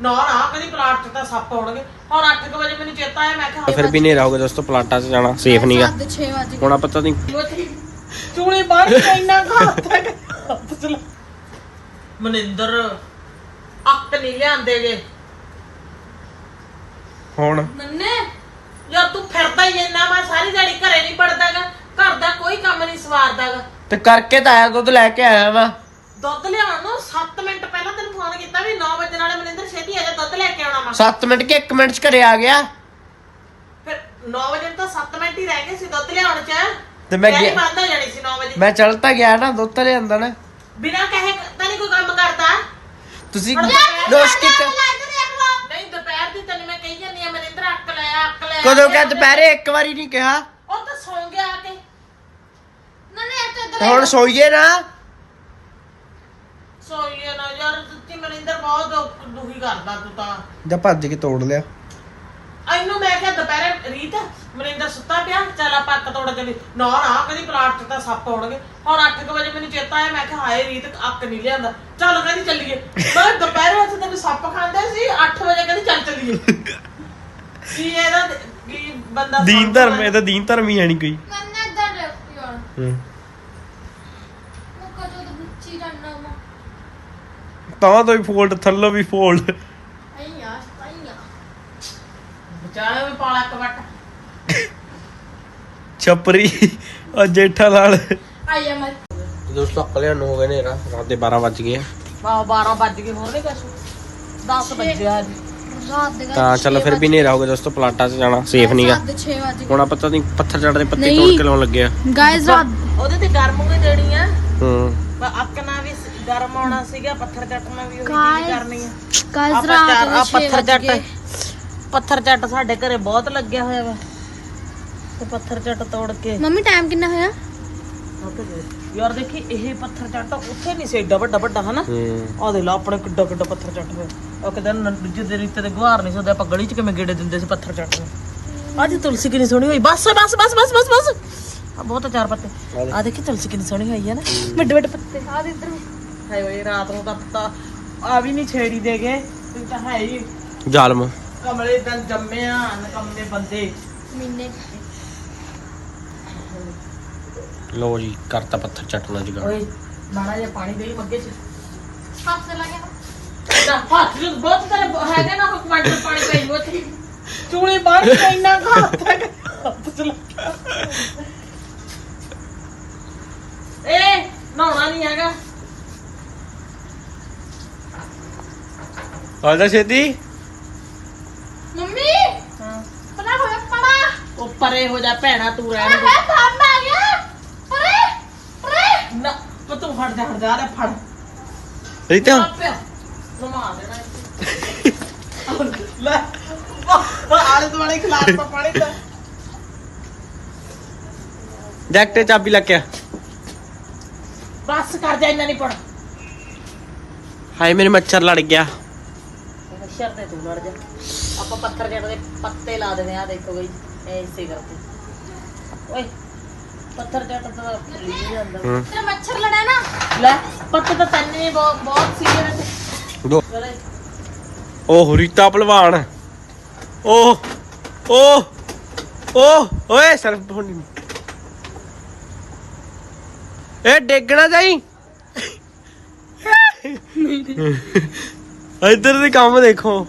ਨਾ ਨਾ ਕਦੀ ਪਲਾਟ 'ਚ ਤਾਂ ਸੱਪ ਆਉਣਗੇ। ਹੁਣ 8 ਵਜੇ ਮੈਨੂੰ ਚੇਤਾ ਆਇਆ ਮੈਂ ਕਿਹਾ ਫਿਰ ਵੀ ਹਨੇਰਾ ਹੋ ਗਿਆ ਦੋਸਤੋ ਪਲਾਟਾਂ 'ਚ ਜਾਣਾ ਸੇਫ ਨਹੀਂਗਾ 6 ਵਜੇ ਹੁਣ ਆਪਾਂ ਪਤਾ ਨਹੀਂ ਚੂਲੀ ਬਾਹਰ ਇੰਨਾ ਘਾਤ ਤੱਕ। ਹੱਥ ਚਲਾ। ਮਨਿੰਦਰ ਅੱਕ ਨਹੀਂ ਲਿਆਂਦੇ ਜੇ। ਹੁਣ? ਨੰਨੇ ਯਾਰ ਤੂੰ ਫਿਰਦਾ ਹੀ ਇੰਨਾ ਮੈਂ ਸਾਰੀ ਦਿਹਾੜੀ ਘਰੇ ਨਹੀਂ ਪੜਦਾਗਾ ਘਰ ਦਾ ਕੋਈ ਕੰਮ ਨਹੀਂ ਸਵਾਰਦਾਗਾ ਤੇ ਕਰਕੇ ਤਾਂ ਆਇਆ ਦੁੱਧ ਲੈ ਕੇ ਆਇਆ ਵਾ। ਦੁੱਧ ਲਿਆਉਣ ਨੂੰ 7 ਮਿੰਟ ਪਹਿਲਾਂ ਤੈਨੂੰ ਫੋਨ ਕੀਤਾ ਵੀ 9 ਵਜੇ ਨਾਲੇ ਮਨਿੰਦਰ ਛੇਤੀ ਆ ਜਾ ਦੁੱਧ ਲੈ ਕੇ ਆਉਣਾ ਵਾ। 7 ਮਿੰਟ ਕਿ 1 ਮਿੰਟ 'ਚ ਘਰੇ ਆ ਗਿਆ? ਫਿਰ 9 ਵਜੇ ਤਾਂ 7 ਮਿੰਟ ਹੀ ਰਹਿ ਗਏ ਸੀ ਦੁੱਧ ਲਿਆਉਣ ਚ। ਤੇ ਮੈਂ ਗਿਆ- ਬੰਦ ਹੋ ਜਾਣੀ ਸੀ 9 ਵਜੇ। ਮੈਂ ਚੱਲ ਤਾਂ ਗਿਆ ਨਾ ਦੁੱਧ ਲਿਆਂਦਾ ਨਾ ਬਿਨਾਂ ਕਹੇ ਤਾਂ ਨਹੀਂ ਕੋਈ ਕੰਮ ਕਰਦਾ। ਤੁਸੀਂ ਨਹੀਂ ਦੁਪਹਿਰ ਦੀ ਤੈਨੂੰ ਮੈਂ ਕਹੀ ਜਾਂਦੀ ਆ ਮਨਿੰਦਰ ਅੱਕ ਲੈ ਅੱਕ ਲੈ ਕਦੋਂ ਕਿਹਾ? ਦੁਪਹਿਰੇ ਇੱਕ ਵਾਰੀ ਨਹੀਂ ਕਿਹਾ। ਉਹ ਤਾਂ ਸੌਂ ਗਿਆ ਆ ਕੇ। ਤੇ ਹੁਣ ਸੋਈਏ ਨਾ। ਸੋਈਏ ਨਾ ਯਾਰ ਸੱਚੀ ਮਨਿੰਦਰ ਬਹੁਤ ਦੁੱਖ- ਦੁਖੀ ਕਰਦਾ ਤੂੰ ਤਾਂ। ਜਾਂ ਭੱਜ ਕੇ ਤੋੜ ਲਿਆ। ਇਹਨੂੰ ਮੈਂ ਕਿਹਾ ਦੁਪਹਿਰੇ ਰੀਤ ਮਨਿੰਦਰ ਸੁੱਤਾ ਪਿਆ ਚੱਲ ਆਪਾਂ ਅੱਕ ਤੋੜ ਚਲੀ ਨਾ ਨਾ ਕਦੀ ਪਲਾਟ 'ਚ ਤਾਂ ਸੱਪ ਆਉਣਗੇ। ਹੁਣ 8 ਵਜੇ ਮੈਨੂੰ ਚੇਤਾ ਆਇਆ ਮੈਂ ਕਿਹਾ ਹਾਏ ਰੀਤ ਅੱਕ ਨਹੀਂ ਲਿਆਂਦਾ। ਚੱਲ ਕਹਿੰਦੀ ਚੱਲੀਏ। ਮੈਂ ਦੁਪਹਿਰੇ ਉੱਥੇ ਤੈਨੂੰ ਸੱਪ ਖਾਂਦੇ ਸੀ 8 ਵਜੇ ਕਹਿੰਦੀ ਚੱਲ ਚੱਲੀਏ। ਕੀ ਇਹਦਾ ਕੀ ਬੰਦਾ ਦੀਨ ਧਰਮ ਇਹ ਤਾਂ ਦੀਨ ਧਰਮ ਹੀ ਹੈ ਨਹੀਂ ਕੋਈ। ਨੰਨੇ ਇੱਧਰ ਦੇਖ ਯਾਰ ਹੂੰ ਮੁੱਕਾ ਜੋ ਬੁੱਚੀ ਰੰਨਾ ਮਾ ਤਾਂ ਤੋਂ ਹੀ ਫੋਲਡ ਥੱਲੋਂ ਵੀ ਫੋਲਡ ਆਈਆ ਆਈਆ ਵਿਚਾਲੇ ਵੀ ਪਾਲਾ ਇੱਕ ਵੱਟ। ਛਪਰੀ ਔਰ ਜੇਠਾ ਲਾਲ ਆਈਆ ਮੈਂ ਦੋਸਤੋ ਅਕਲਿਆਂ ਨੂੰ ਹੋ ਗਏ ਨੇ ਰਾਤ ਦੇ 12 ਵੱਜ ਗਏ ਆ। ਵਾਹ 12 ਵੱਜ ਗਏ ਹੋਰ ਨਹੀਂ ਕੁਛ। 10 ਵਜੇ ਜੀ ਰਾਤ ਦੇ ਤਾਂ ਚਲੋ ਫਿਰ ਵੀ ਹਨੇਰਾ ਹੋ ਗਿਆ ਦੋਸਤੋ ਪਲਾਟਾਂ 'ਚ ਜਾਣਾ ਸੇਫ ਨਹੀਂਗਾ 6 ਵਜੇ ਹੁਣ ਆਪਾਂ ਪਤਾ ਨਹੀਂ ਪੱਥਰ ਚੜਦੇ ਪੱਤੇ ਨਹੀਂ। ਤੋੜ ਕੇ ਲਾਉਣ ਲੱਗੇ ਆ। ਗਾਇਸ ਰਾਤ ਉਹਦੇ ਤੇ ਗਰਮ ਵੀ ਦੇਣੀ ਆ। ਹੂੰ। ਅੱਕਣਾ ਵੀ ਸ- ਗਰਮ ਆਉਣਾ ਸੀਗਾ ਪੱਥਰ ਚੱਟਣਾ ਵੀ ਉਹੀ ਚੀਜ਼ ਕਰਨੀ ਆ। ਗਾਇਸ ਆਪਾਂ ਰਾਤ ਚਾਰ- ਦੇ ਆਹ 6 ਪੱਥਰ ਚੱਟ ਪੱਥਰ ਚੱਟ ਸਾਡੇ ਘਰੇ ਬਹੁਤ ਲੱਗਿਆ ਹੋਇਆ ਵਾ। ਤੇ ਪੱਥਰ ਚੱਟ ਤੋੜ ਕੇ ਮੰਮੀ ਟਾਈਮ ਕਿੰਨਾ ਹੋਇਆ? ਯਾਰ ਦੇਖੀ ਇਹ ਪੱਥਰ ਚੱਟ ਉੱਥੇ ਨਹੀਂ ਸੀ ਏਡਾ ਵੱਡਾ ਵੱਡਾ ਹਨਾ? ਹੂੰ। ਆ ਦੇ ਲਾ ਆਪਣੇ ਕਿੱਡਾ ਕਿੱਡਾ ਪੱਥਰ ਚੱਟ ਹੋਇਆ। ਉਹ ਕਿਤੇ ਦੂਜੇ ਦੇ ਰੀਤੇ ਤੇ ਗੁਹਾਰ ਨਹੀਂ ਸਕਦੇ ਆਪਾਂ ਗਲੀ 'ਚ ਕਿਵੇਂ ਗੇੜੇ ਦਿੰਦੇ ਸੀ ਪੱਥਰ ਚੱਟ ਨੂੰ। ਅੱਜ ਤੁਲਸੀ ਕਿੰਨੀ ਸੋਹਣੀ ਹੋਈ। ਬਸ ਬਸ ਬਸ ਬਸ ਬਸ ਬਸ। ਆ ਬਹੁਤ ਆ ਚਾਰ ਪੱਤੇ। ਆ ਦੇਖੀ। ਤੁਲਸੀ ਕਿੰਨੀ ਸੋਹਣੀ ਹੋਈ ਹੈ ਨਾ। ਵੱਡੇ ਵੱਡੇ ਪੱਤੇ ਆ ਦੇ ਇੱਧਰ ਹਾਏ ਓਏ ਰਾਤ ਨੂੰ ਤਾਂ ਪੱਤਾ ਆ ਵੀ ਨਹੀਂ ਛੇੜੀ ਦੇਗੇ ਤੂੰ ਤਾਂ ਹੈ ਹੀ। ਜ਼ਾਲਮ। ਕਮਲੇ ਦਨ ਜੰਮੇ ਆ ਨਕੰਮੇ ਬੰਦੇ। ਮਹੀਨੇ। ਲੋ ਜੀ ਕਰਤਾ ਪੱਥਰ ਚੱਟਣਾ ਜਗਾ ਓਏ ਮਾੜਾ ਜਿਹਾ ਪਾਣੀ ਦੇ ਮੱਗੇ 'ਚ। ਹੱਥ ਲਾ ਗਿਆ ਤਾਂ ਹੱਥ ਵਿੱਚ ਬਹੁਤ ਤੇਰੇ ਹੈਗਾ ਨਾ ਕੋਈ ਕੁਆਂਟਲ ਪਾਣੀ ਪਈ ਨੂੰ ਉੱਥੇ। ਚੂਲੀ ਬਾਹਰ ਇੰਨਾ ਘਾਤ ਤੱਕ ਹੱਥ ਚ ਲੱਗਾ ਏ ਨਹਾਉਣਾ ਨਹੀਂ ਹੈਗਾ। ਆ ਜਾ ਛੇਤੀ? ਮੰਮੀ? ਪੜਾ ਹੋਇਆ ਪੜਾ। ਉਹ ਪਰੇ ਹੋ ਜਾ ਭੈਣਾ ਤੂੰ ਰਹਿਣ ਦੇ। ਹੈ ਕੰਮ ਆ ਗਿਆ। ਪਰੇ ਪਰੇ। ਨਾ ਤੂੰ ਫੜ ਜਾ ਫੜ ਜਾ ਰੇ ਫੜ। ਰੀਤਾ ਨਮਾ ਦੇਣਾ ਇੱਥੇ। ਲੈ ਆਲੇ ਦੁਆਲੇ ਖਿਲਾਫ ਤਾਂ ਪਾਣੀ ਤਾਂ। ਜੈਕਟ ਤੇ ਚਾਬੀ ਲੱਗ ਗਿਆ ਬਸ ਕਰ ਜਾ ਇੰਨਾ ਨਹੀਂ ਪੜ ਹਾਏ ਮੇਰੇ ਮੱਛਰ ਲੜ ਗਿਆ। ਮੱਛਰ ਤੇ ਤੂੰ ਲੜ ਜਾ। ਆਪਾਂ ਪੱਥਰ ਜੜ ਦੇ ਪੱਤੇ ਲਾ ਦੇਣੇ ਆ ਦੇਖੋ ਬਈ ਐਸੇ ਕਰਕੇ। ਓਏ ਪੱਥਰ ਜੜ ਤਾਂ ਫੁੱਲੀ ਜਾਂਦਾ? ਤੇਰਾ ਮੱਛਰ ਲੜਿਆ ਨਾ। ਲੈ ਪੱਤੇ ਤਾਂ ਤੈਨੂੰ ਬਹੁਤ ਬਹੁਤ ਸੀ ਇਹਦੇ ਤੇ। ਦੋ। ਚਲੇ ਓ ਰੀਤਾ ਪਹਿਲਵਾਨ। ਓ ਓ ਓ ਓਏ ਸਰਫ ਹੁਣ ਇਹ ਡੇਗਣਾ ਜਾਈ। ਇੱਧਰ ਦੇ ਕੰਮ ਦੇਖੋ।